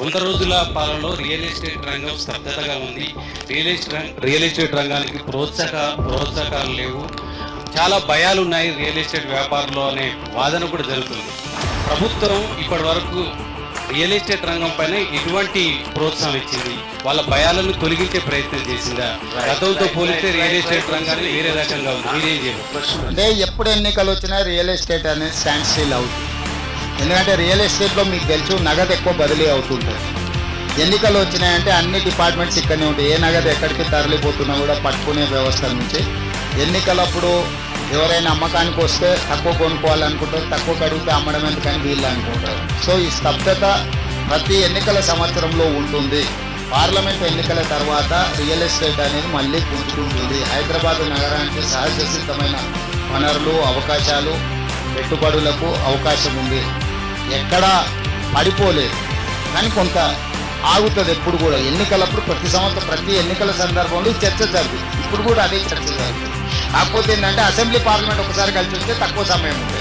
వంద రోజుల పాలనలో రియల్ ఎస్టేట్ రంగం స్తబ్దతగా ఉంది. రియల్ ఎస్టేట్ రియల్ ఎస్టేట్ రంగానికి ప్రోత్సాహ ప్రోత్సాహకాలు లేవు. చాలా భయాలు ఉన్నాయి రియల్ ఎస్టేట్ వ్యాపారంలో అనే వాదన కూడా జరుగుతుంది. ప్రభుత్వం ఇప్పటి వరకు రియల్ ఎస్టేట్ రంగం పైన ఎటువంటి ప్రోత్సాహం ఇచ్చింది? వాళ్ళ భయాలను తొలగించే ప్రయత్నం చేసిందా? గతంతో పోలిస్తే రియల్ ఎస్టేట్ రంగాన్ని వేరే రకంగా ఉంది. మీరేం అంటే ఎప్పుడు ఎన్నికలు వచ్చినా రియల్ ఎస్టేట్ అనేది స్టాండ్ స్టిల్ అవుతుంది. ఎందుకంటే రియల్ ఎస్టేట్లో మీకు తెలుసు నగదు ఎక్కువ బదిలీ అవుతుంటుంది. ఎన్నికలు వచ్చినాయంటే అన్ని డిపార్ట్మెంట్స్ ఇక్కడనే ఉంటాయి. ఏ నగదు ఎక్కడికి తరలిపోతున్నా కూడా పట్టుకునే వ్యవస్థ నుంచి. ఎన్నికలప్పుడు ఎవరైనా అమ్మకానికి వస్తే తక్కువ కొనుక్కోవాలనుకుంటారు తక్కువ కడిగితే అమ్మడం ఎందుకని వీళ్ళు అనుకుంటారు. సో ఈ స్తబ్దత ప్రతి ఎన్నికల సంవత్సరంలో ఉంటుంది. పార్లమెంట్ ఎన్నికల తర్వాత రియల్ ఎస్టేట్ అనేది మళ్ళీ పుంజుకుంటుంది. హైదరాబాద్ నగరానికి సహజ సిద్ధమైన వనరులు అవకాశాలు పెట్టుబడులకు అవకాశం ఉంది. ఎక్కడా పడిపోలేదు. కానీ కొంత ఆగుతుంది ఎప్పుడు కూడా. ఎన్నికలప్పుడు ప్రతి సంవత్సరం ప్రతి ఎన్నికల సందర్భంలో చర్చ జరుగుతుంది. ఇప్పుడు కూడా అదే చర్చ జరుగుతుంది. కాకపోతే ఏంటంటే అసెంబ్లీ పార్లమెంట్ ఒకసారి కలిసి వస్తే తక్కువ సమయం ఉంటుంది.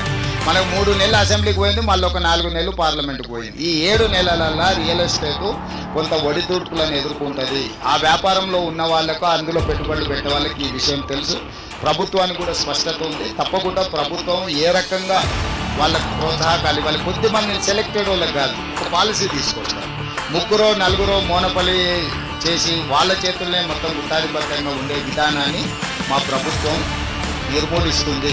మనకు మూడు నెలలు అసెంబ్లీకి పోయింది మళ్ళీ ఒక నాలుగు నెలలు పార్లమెంట్కి పోయింది. ఈ ఏడు నెలలలో రియల్ ఎస్టేట్ కొంత ఒడిదుడుకులను ఎదుర్కొంటుంది. ఆ వ్యాపారంలో ఉన్న వాళ్ళకు అందులో పెట్టుబడులు పెట్టే వాళ్ళకి ఈ విషయం తెలుసు. ప్రభుత్వానికి కూడా స్పష్టత ఉంది. తప్పకుండా ప్రభుత్వం ఏ రకంగా వాళ్ళకు ప్రోత్సాహకాలు వాళ్ళ కొద్ది మందిని సెలెక్టెడ్ వాళ్ళకి కాదు ఒక పాలసీ తీసుకొస్తారు ముగ్గురో నలుగురో మోనపల్లి చేసి వాళ్ళ చేతుల్లోనే మొత్తం గుట్టాధిపత్యంగా ఉండే విధానాన్ని మా ప్రభుత్వం నిర్మూలిస్తుంది.